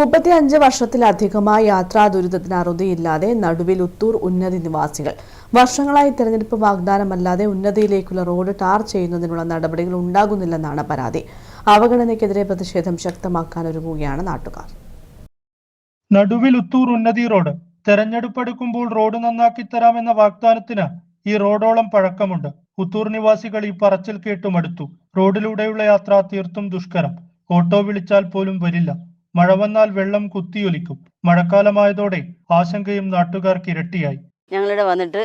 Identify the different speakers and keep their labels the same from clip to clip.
Speaker 1: മുപ്പത്തിയഞ്ച് വർഷത്തിലധികമായി യാത്രാ ദുരിതത്തിന് അറുതിയില്ലാതെ നടുവിൽ ഉത്തൂർ ഉന്നതി നിവാസികൾ. വർഷങ്ങളായി തെരഞ്ഞെടുപ്പ് വാഗ്ദാനമല്ലാതെ ഉന്നതിയിലേക്കുള്ള റോഡ് ടാർ ചെയ്യുന്നതിനുള്ള നടപടികൾ ഉണ്ടാകുന്നില്ലെന്നാണ് പരാതി. അവഗണനയ്ക്കെതിരെ പ്രതിഷേധം ശക്തമാക്കാൻ ഒരുങ്ങുകയാണ് നാട്ടുകാർ.
Speaker 2: നടുവിൽ ഉത്തൂർ ഉന്നതി റോഡ്. തെരഞ്ഞെടുപ്പ് എടുക്കുമ്പോൾ റോഡ് നന്നാക്കി തരാമെന്ന വാഗ്ദാനത്തിന് ഈ റോഡോളം പഴക്കമുണ്ട്. ഉത്തൂർ നിവാസികൾ ഈ പറച്ചിൽ കേട്ടുമടുത്തു റോഡിലൂടെയുള്ള യാത്ര തീർത്തും ദുഷ്കരം. ഓട്ടോ വിളിച്ചാൽ പോലും വരില്ല. മഴ വന്നാൽ വെള്ളം കുത്തിയൊലിക്കും. മഴക്കാലമായതോടെ ആശങ്കയും നാട്ടുകാർക്ക് ഇരട്ടിയായി.
Speaker 3: ഞങ്ങളിവിടെ വന്നിട്ട്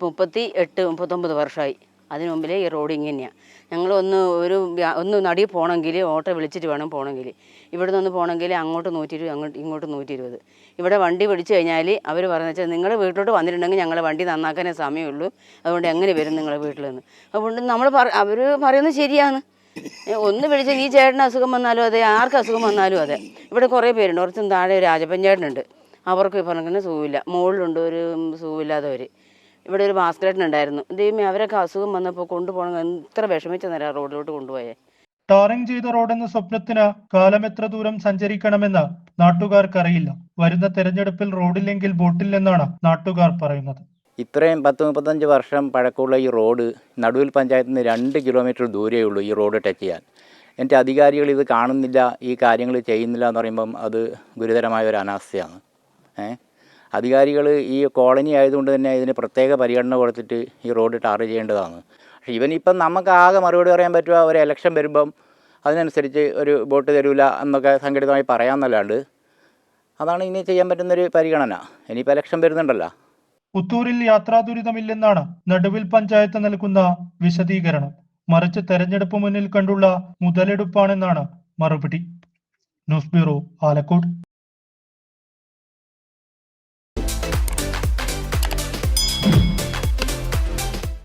Speaker 3: മുപ്പത്തി എട്ട് മുപ്പത്തൊമ്പത് വർഷമായി. അതിനു മുമ്പിലേ ഈ റോഡ് ഇങ്ങനെയാണ് ഞങ്ങൾ ഒന്ന് ഒരു ഒന്ന് നടി പോകണമെങ്കിൽ ഓട്ടോ വിളിച്ചിട്ട് വേണം പോകണമെങ്കിൽ ഇവിടെ നിന്ന് പോകണമെങ്കിൽ അങ്ങോട്ട് നൂറ്റി ഇരുപത് അങ്ങോട്ട് ഇങ്ങോട്ട് നൂറ്റി ഇരുപത് ഇവിടെ വണ്ടി പിടിച്ചു കഴിഞ്ഞാൽ അവർ പറഞ്ഞു വെച്ചാൽ നിങ്ങൾ വീട്ടിലോട്ട് വന്നിട്ടുണ്ടെങ്കിൽ ഞങ്ങളെ വണ്ടി നന്നാക്കാനേ സമയമുള്ളൂ. അതുകൊണ്ട് എങ്ങനെ വരും നിങ്ങളെ വീട്ടിൽ നിന്ന് അതുകൊണ്ട് നമ്മൾ അവർ പറയുന്നത് ശരിയാണ് ഒന്ന് വിളിച്ച് ഈ ചേട്ടന് അസുഖം വന്നാലും അതെ ആർക്ക് അസുഖം വന്നാലും അതെ. ഇവിടെ കുറേ പേരുണ്ട്. കുറച്ചും താഴെ രാജപഞ്ചായത്തിനുണ്ട് അവർക്ക് ഈ പറഞ്ഞ സുഖമില്ല മുകളിലുണ്ട് ഒരു സൂവില്ലാത്തവർ ഇവിടെ ഒരു ഭാസ്കരേട്ടൻ ഉണ്ടായിരുന്നു. ദൈവമേ അവരൊക്കെ അസുഖം വന്നപ്പോൾ കൊണ്ടുപോകണം. എത്ര വിഷമിച്ച നേരം റോഡിലോട്ട് കൊണ്ടുപോയേ.
Speaker 2: ടാറിംഗ് ചെയ്ത റോഡെന്ന സ്വപ്നത്തിന് കാലമെത്ര ദൂരം സഞ്ചരിക്കണമെന്ന് നാട്ടുകാർക്കറിയില്ല. വരുന്ന തെരഞ്ഞെടുപ്പിൽ റോഡില്ലെങ്കിൽ ബോട്ടില്ലെന്നാണ് നാട്ടുകാർ പറയുന്നത്.
Speaker 4: ഇത്രയും പത്ത് മുപ്പത്തഞ്ച് വർഷം പഴക്കമുള്ള ഈ റോഡ് നടുവിൽ പഞ്ചായത്തിൽ നിന്ന് രണ്ട് കിലോമീറ്റർ ദൂരേ ഉള്ളൂ ഈ റോഡ് ടച്ച് ചെയ്യാൻ. എന്റെ അധികാരികൾ ഇത് കാണുന്നില്ല ഈ കാര്യങ്ങൾ ചെയ്യുന്നില്ല എന്ന് പറയുമ്പം അത് ഗുരുതരമായ ഒരു അനാസ്ഥയാണ്. ഏ? അധികാരികൾ ഈ കോളനി ആയതുകൊണ്ട് തന്നെ ഇതിന് പ്രത്യേക പരിഗണന കൊടുത്തിട്ട് ഈ റോഡ് ടാർ ചെയ്യേണ്ടതാണ്. പക്ഷേ ഇവനിപ്പം നമുക്ക് ആകെ മറുപടി പറയാൻ പറ്റുക ഒരു ഇലക്ഷൻ വരുമ്പം അതിനനുസരിച്ച് ഒരു വോട്ട് തരൂല എന്നൊക്കെ സംഘടിതമായി പറയാമെന്നല്ലാണ്ട് അതാണ് ഇനി ചെയ്യാൻ പറ്റുന്നൊരു പരിഗണന. ഇനിയിപ്പോൾ ഇലക്ഷൻ വരുന്നുണ്ടല്ലോ.
Speaker 2: പുത്തൂരിൽ യാത്രാ ദുരിതമില്ലെന്നാണ് നടുവിൽ പഞ്ചായത്ത് നൽകുന്ന വിശദീകരണം. മറിച്ച് തെരഞ്ഞെടുപ്പ് മുന്നിൽ കണ്ടുള്ള മുതലെടുപ്പാണെന്നാണ് മറുപടി. News bureau Alakode.